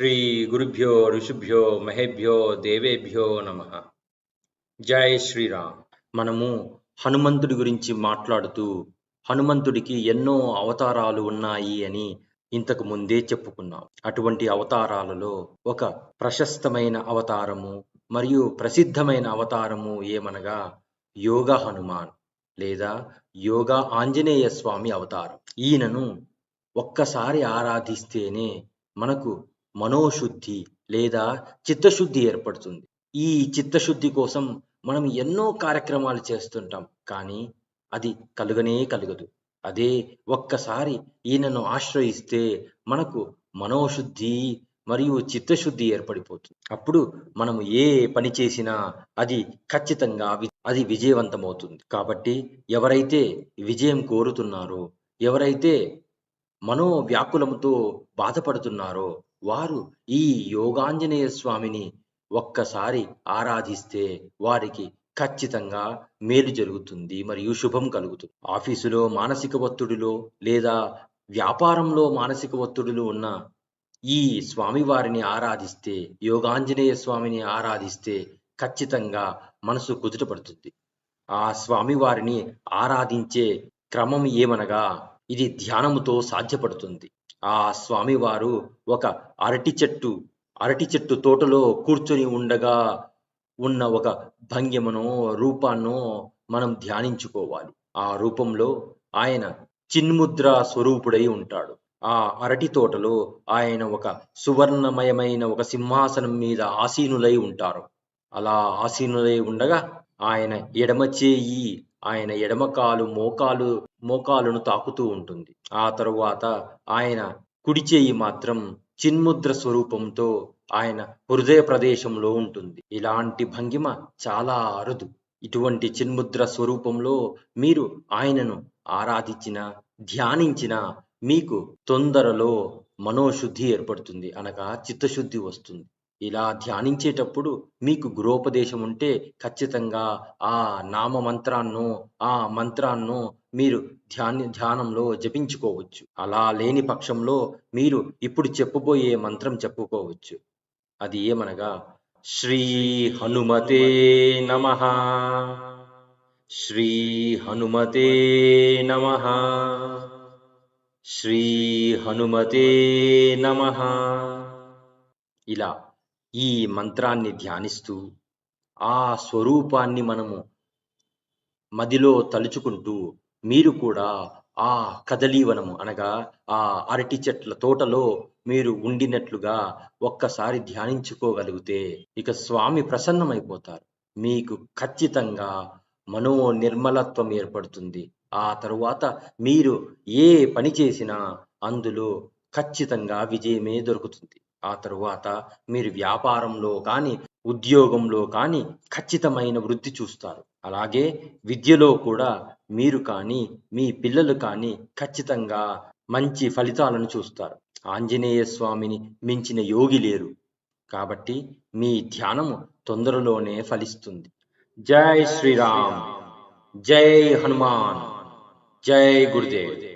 శ్రీ గురుభ్యో ఋషిభ్యో మహేభ్యో దేవేభ్యో నమ. జై శ్రీరామ్. మనము హనుమంతుడి గురించి మాట్లాడుతూ హనుమంతుడికి ఎన్నో అవతారాలు ఉన్నాయి అని ఇంతకు ముందే చెప్పుకున్నాం. అటువంటి అవతారాలలో ఒక ప్రశస్తమైన అవతారము మరియు ప్రసిద్ధమైన అవతారము ఏమనగా యోగ హనుమాన్ లేదా యోగా ఆంజనేయ స్వామి అవతారం. ఈయనను ఒక్కసారి ఆరాధిస్తేనే మనకు మనోశుద్ధి లేదా చిత్తశుద్ధి ఏర్పడుతుంది. ఈ చిత్తశుద్ధి కోసం మనం ఎన్నో కార్యక్రమాలు చేస్తుంటాం. కానీ అది కలుగనే కలుగదు. అదే ఒక్కసారి ఈయనను ఆశ్రయిస్తే మనకు మనోశుద్ధి మరియు చిత్తశుద్ధి ఏర్పడిపోతుంది. అప్పుడు మనము ఏ పని చేసినా అది ఖచ్చితంగా అది విజయవంతమవుతుంది. కాబట్టి ఎవరైతే విజయం కోరుతున్నారో ఎవరైతే మనోవ్యాకులంతో బాధపడుతున్నారో వారు ఈ యోగాంజనేయ స్వామిని ఒక్కసారి ఆరాధిస్తే వారికి ఖచ్చితంగా మేలు జరుగుతుంది మరియు శుభం కలుగుతుంది. ఆఫీసులో మానసిక ఒత్తిడిలో లేదా వ్యాపారంలో మానసిక ఒత్తిడులు ఉన్న ఈ స్వామివారిని ఆరాధిస్తే యోగాంజనేయ స్వామిని ఆరాధిస్తే ఖచ్చితంగా మనసు కుదుటపడుతుంది ఆ స్వామివారిని ఆరాధించే క్రమం ఏమనగా ఇది ధ్యానముతో సాధ్యపడుతుంది. ఆ స్వామివారు ఒక అరటి చెట్టు అరటి చెట్టు తోటలో కూర్చొని ఉండగా ఉన్న ఒక భంగిమనో రూపాన్నో మనం ధ్యానించుకోవాలి. ఆ రూపంలో ఆయన చిన్ముద్ర స్వరూపుడై ఉంటాడు. ఆ అరటి తోటలో ఆయన ఒక సువర్ణమయమైన ఒక సింహాసనం మీద ఆసీనులై ఉంటారు. అలా ఆసీనులై ఉండగా ఆయన ఎడమ చేయి ఆయన ఎడమకాలు మోకాలు మోకాలును తాకుతూ ఉంటుంది. ఆ తరువాత ఆయన కుడి చేయి మాత్రం చిన్ముద్ర స్వరూపంతో ఆయన హృదయ ప్రదేశంలో ఉంటుంది. ఇలాంటి భంగిమ చాలా అరుదు. ఇటువంటి చిన్ముద్ర స్వరూపంలో మీరు ఆయనను ఆరాధించిన ధ్యానించిన మీకు తొందరలో మనోశుద్ధి ఏర్పడుతుంది. అనగా చిత్తశుద్ధి వస్తుంది. ఇలా ధ్యానించేటప్పుడు మీకు గృహోపదేశం ఉంటే ఖచ్చితంగా ఆ నామ మంత్రాన్నో ఆ మంత్రాన్నో మీరు ధ్యాన ధ్యానంలో జపించుకోవచ్చు. అలా లేని పక్షంలో మీరు ఇప్పుడు చెప్పబోయే మంత్రం చెప్పుకోవచ్చు. అది ఏమనగా శ్రీ హనుమతే నమ శ్రీ హనుమతే నమ శ్రీ హనుమతే నమ. ఇలా ఈ మంత్రాన్ని ధ్యానిస్తూ ఆ స్వరూపాన్ని మనము మదిలో తలుచుకుంటూ మీరు కూడా ఆ కదలీవనము అనగా ఆ అరటి చెట్ల తోటలో మీరు ఉండినట్లుగా ఒక్కసారి ధ్యానించుకోగలిగితే ఇక స్వామి ప్రసన్నమైపోతారు. మీకు ఖచ్చితంగా మనో నిర్మలత్వం ఏర్పడుతుంది. ఆ తరువాత మీరు ఏ పని చేసినా అందులో ఖచ్చితంగా విజయమే దొరుకుతుంది. ఆ తరువాత మీరు వ్యాపారంలో కానీ ఉద్యోగంలో కానీ ఖచ్చితమైన వృద్ధి చూస్తారు. అలాగే విద్యలో కూడా మీరు కానీ మీ పిల్లలు కానీ ఖచ్చితంగా మంచి ఫలితాలను చూస్తారు. ఆంజనేయ స్వామిని మించిన యోగి లేరు. కాబట్టి మీ ధ్యానము తొందరలోనే ఫలిస్తుంది. జై శ్రీరామ్. జై హనుమాన్. జై గురుదేవ్.